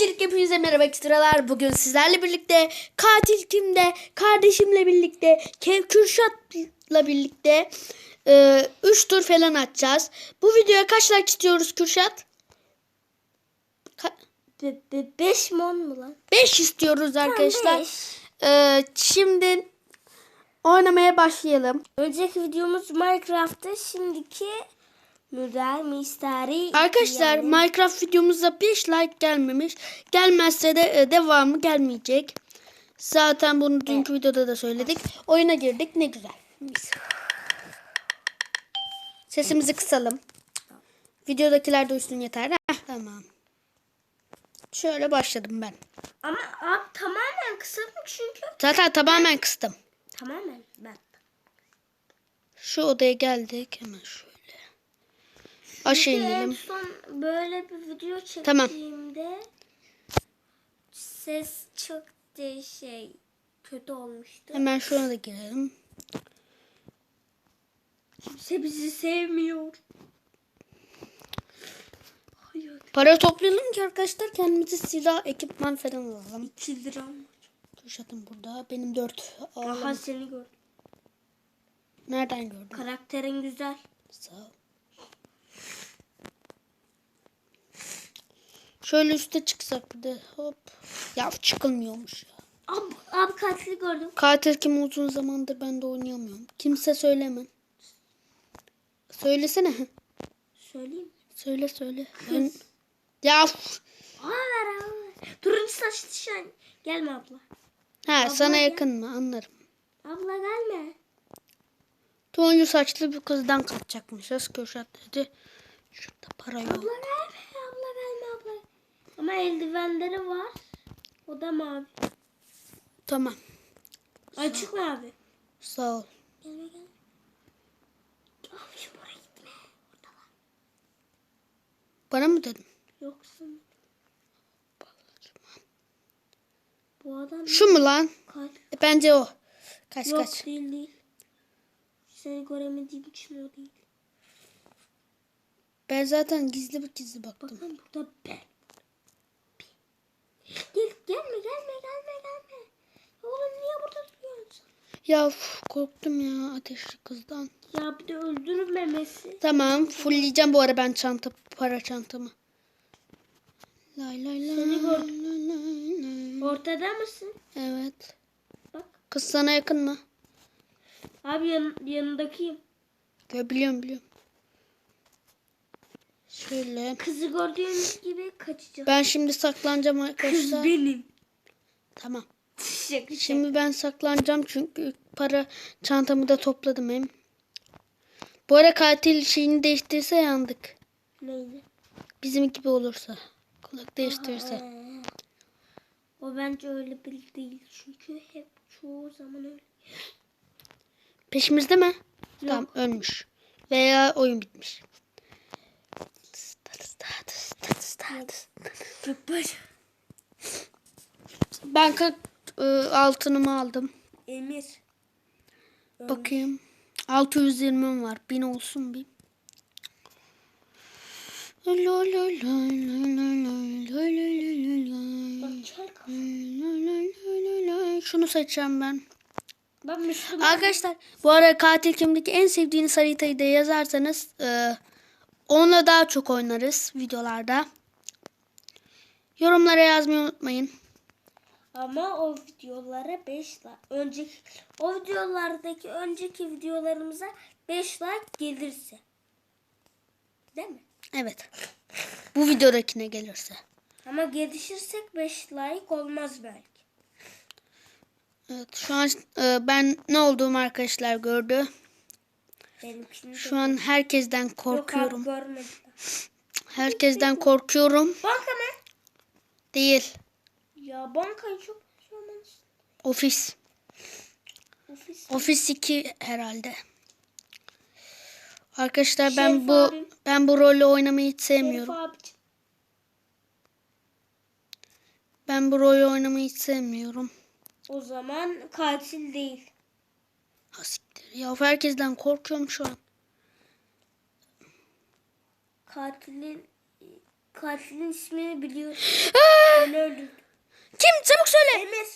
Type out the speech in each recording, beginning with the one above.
Öncelikle hepinize merhaba ekstralar. Bugün sizlerle birlikte katil kimde? Kardeşimle birlikte, Kev Kürşat'la birlikte 3 tur falan atacağız. Bu videoya kaç like istiyoruz Kürşat? Be, be, beş mon mu lan? 5 istiyoruz arkadaşlar. beş. Ee, şimdi oynamaya başlayalım. Önceki videomuz Minecraft'ta şimdiki Müder Misteri. Arkadaşlar yani- Minecraft videomuzda 5 like gelmemiş. Gelmezse de e, devamı gelmeyecek. Zaten bunu dünkü videoda da söyledik. Oyuna girdik ne güzel. Mis. Sesimizi kısalım. Videodakiler duysun yeter. Heh, tamam. Şöyle başladım ben. Ama abi tamamen kısalım çünkü. Zaten tamamen kıstım. Tamamen ben. Şu odaya geldik. Hemen şöyle. Aşağı Çünkü en inelim. son böyle bir video Tamam. çektiğimde ses çok de şey kötü olmuştu. Hemen şuna da girelim. Kimse bizi sevmiyor. Hayır. Para toplayalım ki arkadaşlar kendimize silah, ekipman falan alalım. 2 liram. Kürşat'ım burada. Benim dört. Aha Ağlam. seni gördüm. Nereden gördün? Karakterin güzel. Sağ ol. Şöyle üste çıksak bir de hop. Ya çıkılmıyormuş ya. Abi, abi katili gördüm. Katil kim uzun zamandır ben de oynayamıyorum. Kimse söylemem. Söylesene. Söyleyeyim? Söyle söyle. Ben... Ya Aa ver abi. Turuncu saçlı şen. Gelme abla. ha sana gel. yakın mı anlarım. Abla gelme. Turuncu saçlı bir kızdan kaçacakmışız. Kürşat dedi. Şurada para yok. Abla gelme. Abla abla. Ama eldivenleri var. O da mavi. Tamam. Açık mı abi? Sağ ol. Gelme gelme. Abi şu buraya gitme. Orada var. Bana mı dedin? Yoksa bu adam Şu mu lan? kaç? E, bence o. Kaç Yok kaç. değil değil. Seni göremediğim için o değil. Ben zaten gizli bir gizli baktım. Bakın burada ben. Gel, gelme gelme gelme gelme. Oğlum niye burada duruyorsun? Ya uf, korktum ya ateşli kızdan. Ya bir de öldürmemesi. Tamam fullleyeceğim bu ara ben çanta para çantamı. Lay lay lay. Seni gördüm. Ortada mısın? Evet. Bak. Kız sana yakın mı? Abi yan, yanındakiyim. Ya, biliyorum biliyorum. Şöyle. Kızı gördüğünüz gibi kaçacağım. Ben şimdi saklanacağım Kız arkadaşlar. benim. Tamam. Şaka. Şimdi ben saklanacağım çünkü para çantamı da topladım hem. Bu ara katil şeyini değiştirirse yandık. Neydi? Bizim gibi olursa. Kulak değiştirirse. Ee, o bence öyle biri değil. Çünkü hep çoğu zaman öyle. Peşimizde mi? Tamam ölmüş. Veya oyun bitmiş. Status, status, status. Ben 40 e, altınımı aldım. Emir. Bakayım. 620'm var. 1000 olsun bir. Şunu seçeceğim ben. ben Arkadaşlar bu ara katil kimdeki en sevdiğiniz haritayı da yazarsanız e, onunla daha çok oynarız videolarda. Yorumlara yazmayı unutmayın. Ama o videolara 5 like. Önceki o videolardaki önceki videolarımıza 5 like gelirse. Değil mi? Evet. Bu videodakine gelirse. Ama gelişirsek 5 like olmaz belki. Evet şu an e, ben ne olduğumu arkadaşlar gördü. Benimkini Şu an herkesten Yok abi korkuyorum. Herkesten korkuyorum. Banka mı? Değil. Ya bankayı çok. Ofis. Ofis. Ofis 2 herhalde. Arkadaşlar ben bu abim. ben bu rolü oynamayı hiç sevmiyorum. Ben bu rolü oynamayı hiç sevmiyorum. O zaman katil değil. Ha siktir. Ya herkesten korkuyorum şu an. Katilin katilin ismini biliyor. Aa! Beni öldürdü. Kim? Çabuk söyle. Emir.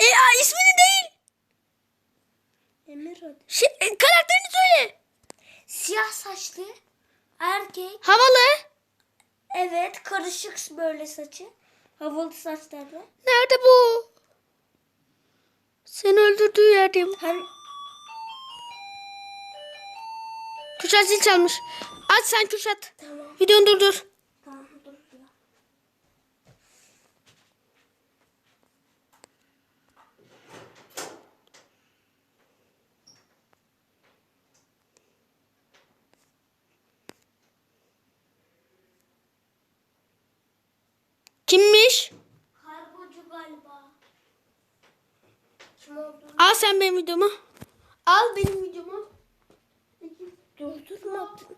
E, aa, ismini değil. Emir adı. Şey, e, karakterini söyle. Siyah saçlı. Erkek. Havalı. Evet karışık böyle saçı. Havalı saçları. Nerede bu? Seni öldürdüğü yerdeyim. Hani Kürşat zil çalmış. Aç sen Kürşat. tamam. Videonu durdur. Tamam dur. Kimmiş? Kargocu galiba. Kim? Al sen benim videomu. Al benim videomu. Durdurmadın.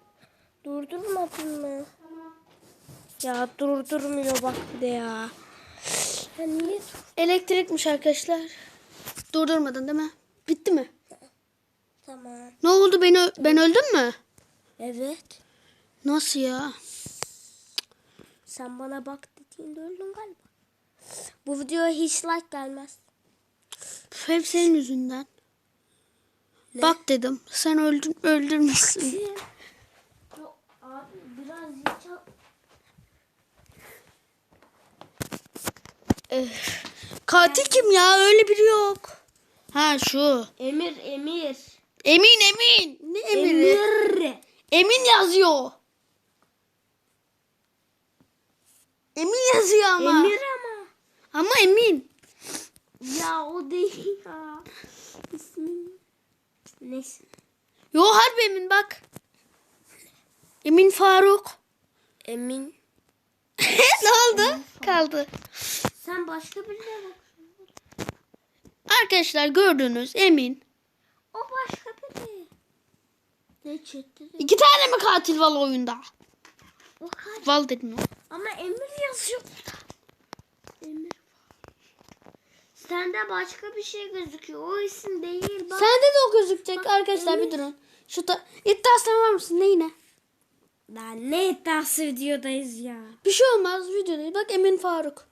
Durdurmadın mı? Ya durdurmuyor bak bir de ya. Ya niye? Elektrikmiş arkadaşlar. Durdurmadın değil mi? Bitti mi? Tamam. Ne oldu? Beni ben öldüm mü? Evet. Nasıl ya? Sen bana bak dediğinde öldün galiba. Bu videoya hiç like gelmez. Hep senin yüzünden. Bak dedim. Sen öldün, öldürmüşsün. Yok abi biraz Eh, Katil kim ya? Öyle biri yok. Ha şu. Emir Emir. Emin Emin. Ne Emir'i? Emir. Emin yazıyor. Emin yazıyor ama. Emir ama. Ama Emin. Ya o değil ya. İsmi. Neyse. Yo harbi Emin bak. Emin Faruk. Emin. ne oldu? Kaldı. Sen başka birine bak. Arkadaşlar gördünüz Emin. O başka biri. Ne çekti? İki tane mi katil var oyunda? O kaç? Val dedim ya. Ama Emir yazıyor. Emir. Sende başka bir şey gözüküyor. O isim değil. Bak. Sende de o gözükecek arkadaşlar bir durun. Şu ta iddiasına var mısın neyine? Lan ne iddiası videodayız ya. Bir şey olmaz videoda. Bak Emin Faruk.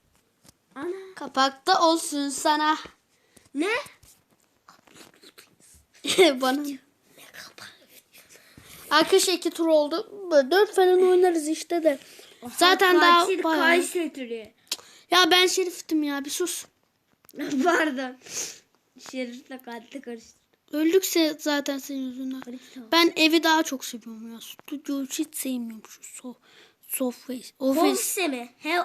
Ana. Kapakta olsun sana. Ne? Bana. Arkadaşlar iki tur oldu. Böyle dört falan oynarız işte de. Zaten daha Katil bayağı. Kayseri. Ya ben şeriftim ya bir sus. Pardon. Şerif'le katil karıştı. Öldükse zaten senin yüzünden. Ben evi daha çok seviyorum ya. Stüdyoyu hiç sevmiyorum şu so Sofface. Office. Mi? He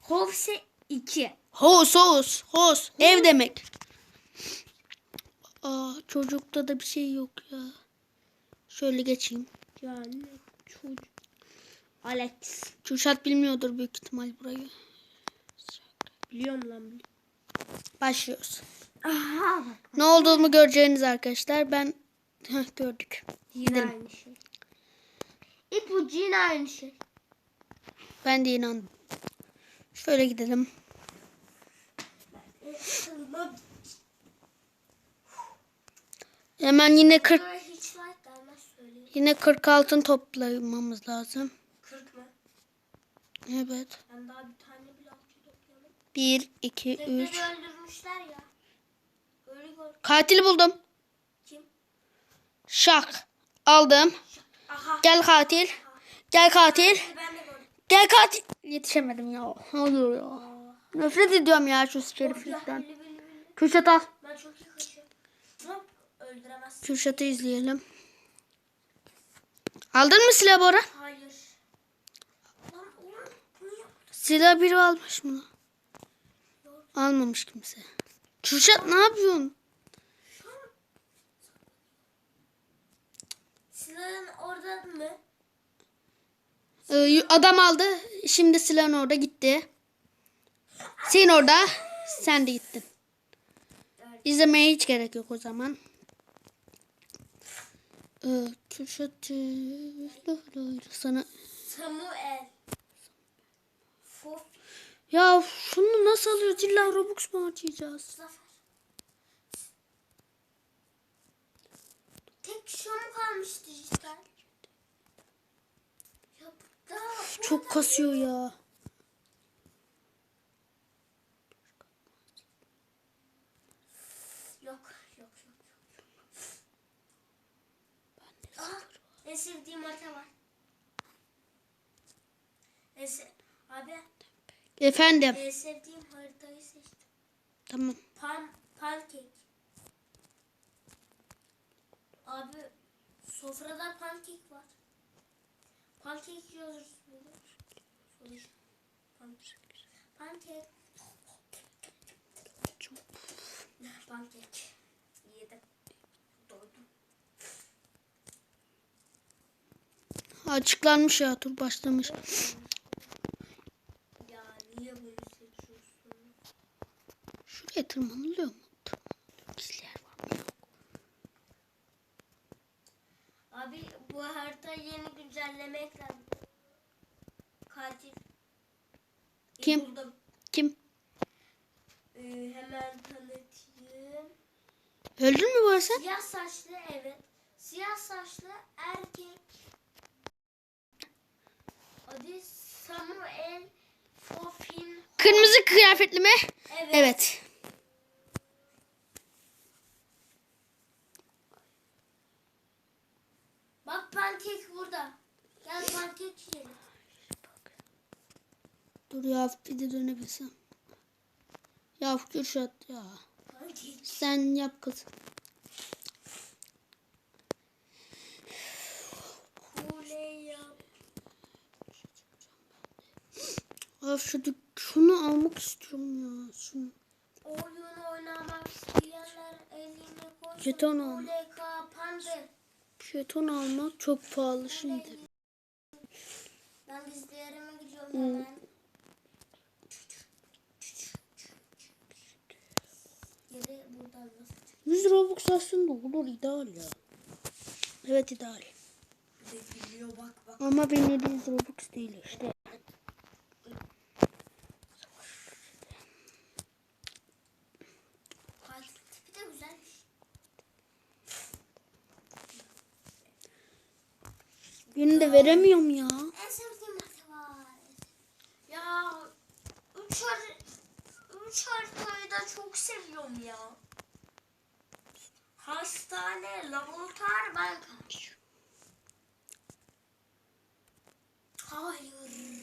Hovse 2. Hos hos hos. Ev demek. Aa çocukta da bir şey yok ya. Şöyle geçeyim. Yani çocuk. Alex. Kürşat bilmiyordur büyük ihtimal burayı. Biliyorum lan biliyorum. Başlıyoruz. Aha bak. Ne olduğumu göreceğiniz arkadaşlar. Ben Heh, gördük. Yine Gidelim. aynı şey. İpucu yine aynı şey. Ben de inandım. Şöyle gidelim. Hemen yine 40 Bana hiç like gelmez söyleyeyim. yine 40 altın toplamamız lazım. 40 mı? Evet. Ben daha bir tane. 1 2 3 Tekleri öldürmüşler ya. Öyle gör. Katil buldum. Kim? Şak. Aldım. Aha. Gel katil. Gel katil. Ben de gördüm. Gel katil. Yetişemedim ya. Ne oluyor ya? Nefret ediyorum ya şu şeriflikten. Billi. Kürşat al. Ben çok iyi kaçıyorum. Hop öldüremez. Kürşat'ı izleyelim. Aldın mı silah Bora? Hayır. Lan oğlum niye? Silah biri almış mı? Almamış kimse. Kürşat ne yapıyorsun? Silahın orada mı? Ee, adam aldı. Şimdi silahın orada gitti. Sen orada. Sen de gittin. İzlemeye hiç gerek yok o zaman. Ee, Kürşat sana Samuel. Fof. Ya şunu nasıl alıyoruz? İlla Robux mu? Zafer. Tek şu mu kalmıştı cidden? Ya burada. Çok kasıyor ya. en sevdiğim harita var. En se- abi Efendim. en sevdiğim haritayı seçtim. Tamam. Pan pankek. Abi sofrada pankek var. Pankek yiyoruz böyle. Pankek. Pankek. Pankek. Yedim. Doydum. Açıklanmış ya tur başlamış. Ya niye böyle seçiyorsun? Şuraya tırmanılıyor mu? Tırmanılıyor. Gizli yer var mı? Yok. Abi bu harita yeni güncelleme eklendi. Katil. Kim? E, buldum. Kim? Ee, hemen tanıtayım. Öldün mü bu arada sen? Siyah saçlı evet. Siyah saçlı erkek. Adı Samuel Fofin. Kırmızı kıyafetli mi? Evet. Evet. Bak pankek burada. Gel pankek yiyelim. Dur ya bir de dönebilsem. Ya Kürşat ya. Sen yap kız. Of şu şunu almak istiyorum ya. Şunu. Oyun oynamak isteyenler elini koysun. Jeton al. Kule kapandı. Jeton almak çok pahalı şimdi. Ben gizlerime gidiyorum Hmm. hemen. Geri 100 Robux aslında olur ideal ya. Evet ideal. Ama benim 700 Robux değil işte. Tipi de veremiyorum ya. En sevdiğim. Ya üç, har üç haritayı da çok seviyorum ya. Hastane, laboratuvar, banka. Hayır.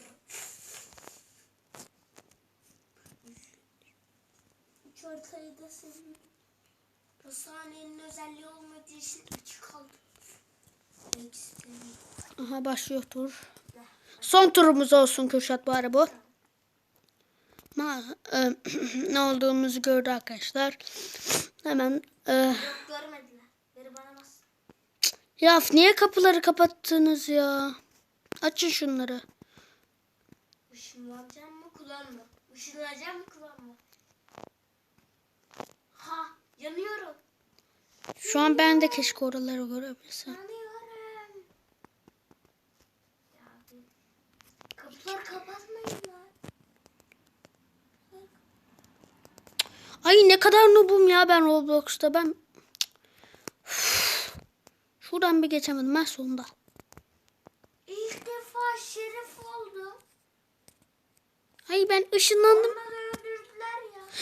Üç haritayı da seviyorum. Hastanenin özelliği olmadığı için iki kaldı. Aha başlıyor tur. Son turumuz olsun Kürşat bu ara bu. Ma e, ne olduğumuzu gördü arkadaşlar. Hemen e, Yok görmediler. Biri bana bas. ya niye kapıları kapattınız ya? Açın şunları. Işınlanacağım mı kullanma. Işınlanacağım mı kullanma. Ha yanıyorum. Şu an ben de keşke oraları görebilsem. Yanıyorum. Ya bir- kapıları kapatmayın lan. Ay ne kadar noobum ya ben Roblox'ta ben. Şuradan bir geçemedim ben sonunda. İlk defa şerif oldu. Ay ben ışınlandım.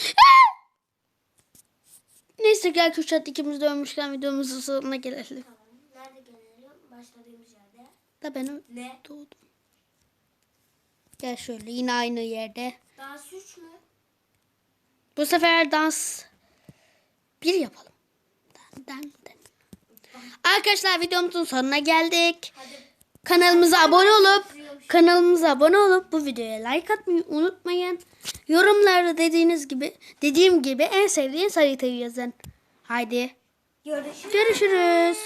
Ya. Neyse gel Kürşat ikimiz de ölmüşken videomuzun sonuna gelelim. Tamam. Nerede gelelim? Başladığımız yerde. Da ben Ne? doğdum. Gel şöyle yine aynı yerde. Daha suç mu? Bu sefer dans bir yapalım. Dan, dan, dan. Arkadaşlar videomuzun sonuna geldik. Hadi. Kanalımıza abone olup kanalımıza abone olup bu videoya like atmayı unutmayın. Yorumlarda dediğiniz gibi dediğim gibi en sevdiğiniz haritayı yazın. Haydi Görüşürüz. görüşürüz.